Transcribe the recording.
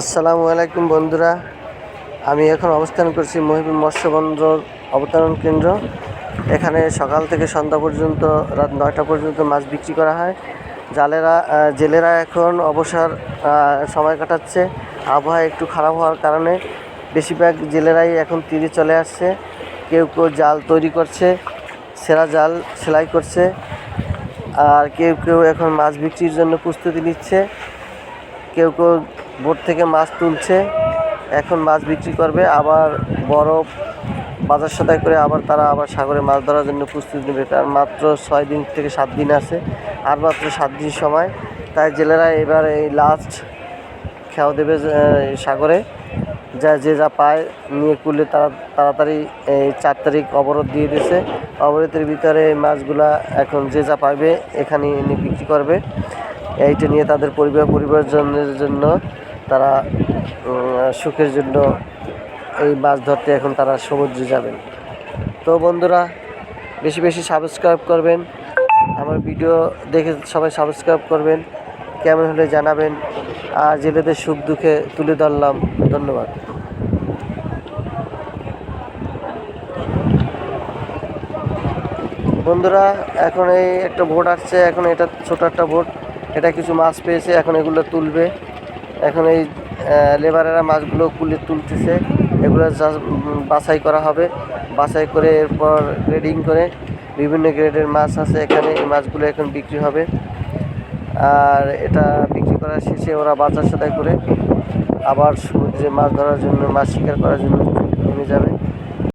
আসসালামু আলাইকুম বন্ধুরা। আমি এখন অবস্থান করছি মহিবুল মৎস্য বন্দর অবতরণ কেন্দ্র। এখানে সকাল থেকে সন্ধ্যা পর্যন্ত, রাত নয়টা পর্যন্ত মাছ বিক্রি করা হয়। জালেরা জেলেরা এখন অবসর সময় কাটাচ্ছে। আবহাওয়া একটু খারাপ হওয়ার কারণে বেশিরভাগ জেলেরাই এখন তীরে চলে আসছে। কেউ কেউ জাল তৈরি করছে, সেরা জাল সেলাই করছে, আর কেউ কেউ এখন মাছ বিক্রির জন্য প্রস্তুতি নিচ্ছে। কেউ কেউ বোট থেকে মাছ তুলছে, এখন মাছ বিক্রি করবে, আবার বরফ বাজার সদাই করে আবার তারা আবার সাগরে মাছ ধরার জন্য প্রস্তুতি নেবে। তার মাত্র ছয় দিন থেকে সাত দিন আছে, আর মাত্র সাত দিন সময়। তাই জেলেরা এবার এই লাস্ট খেয়াও দেবে সাগরে। যা, যে যা পায় নিয়ে কুলে তারা তাড়াতাড়ি এই চার তারিখ অবরোধ দিয়ে দিয়েছে। অবরোধের ভিতরে মাছগুলা এখন যে যা পাবে এখানে এনে বিক্রি করবে। এইটা নিয়ে তাদের পরিবার, পরিবারজনের জন্য তারা সুখের জন্য এই মাছ ধরতে এখন তারা সমুদ্রে যাবেন। তো বন্ধুরা, বেশি বেশি সাবস্ক্রাইব করবেন। আমার ভিডিও দেখে সবাই সাবস্ক্রাইব করবেন। কেমন হলে জানাবেন। আর জেলেদের সুখ দুঃখে তুলে ধরলাম। ধন্যবাদ। বন্ধুরা, এখন এই একটা বোট আসছে। এখন এটা ছোট একটা বোট। এটা কিছু মাছ পেয়েছে, এখন এগুলো তুলবে। এখন এই লেবারেরা মাছগুলো কুলে তুলতেছে। এগুলো বাছাই করা হবে। বাছাই করে এরপর গ্রেডিং করে বিভিন্ন গ্রেডের মাছ আছে এখানে। এই মাছগুলো এখন বিক্রি হবে। আর এটা বিক্রি করার শেষে ওরা বাজার সদাই করে আবার সমুদ্রে মাছ ধরার জন্য, মাছ শিকার করার জন্য নেমে যাবে।